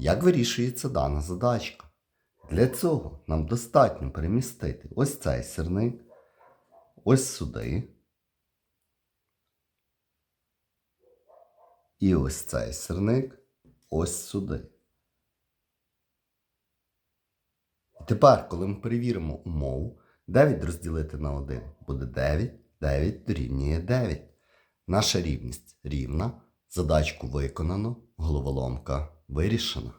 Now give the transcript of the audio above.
Як вирішується дана задачка? Для цього нам достатньо перемістити ось цей сірник, ось сюди. І ось цей сірник ось сюди. І тепер, коли ми перевіримо умову, 9 розділити на 1 буде 9, 9 дорівнює 9. Наша рівність рівна, задачку виконано, головоломка вирішена.